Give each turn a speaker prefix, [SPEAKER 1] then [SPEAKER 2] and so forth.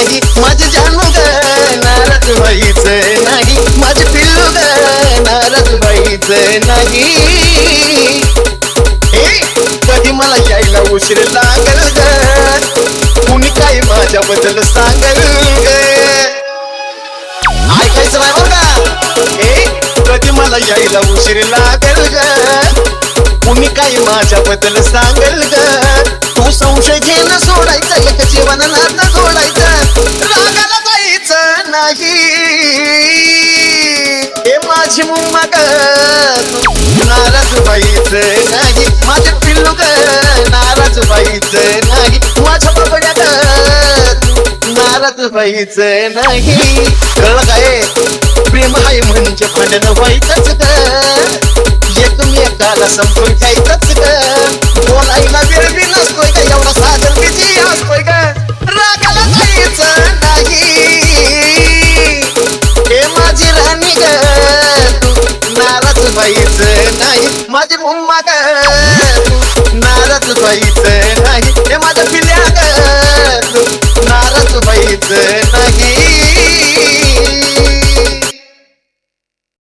[SPEAKER 1] नाही माझी जानू ग नारद बाईच नाही. माझी पिल्लू ग नारद बाईच नाही. कधी मला यायला उशीर लागल ग? कुणी काही माझ्याबद्दल सांगल ग? ऐकायचं नाही बरं का? कधी मला यायला उशीर लागल ग? कुणी काही माझ्याबद्दल सांगल ग? तू संशय घेणं सोडायचं माझी मुम्मा ग नाराज व्हायचं नाही. माझे पिल्लू ग नाराज व्हायचं नाही. माझ्या बाबड्या ग नाराज व्हायचं नाही. कळलं काय प्रेम आहे म्हणजे भांडण व्हायचंच ग. एकमेकाला समजून घ्यायचंच ग. नाही माझी मुम्मा नादातलं व्हायचं नाही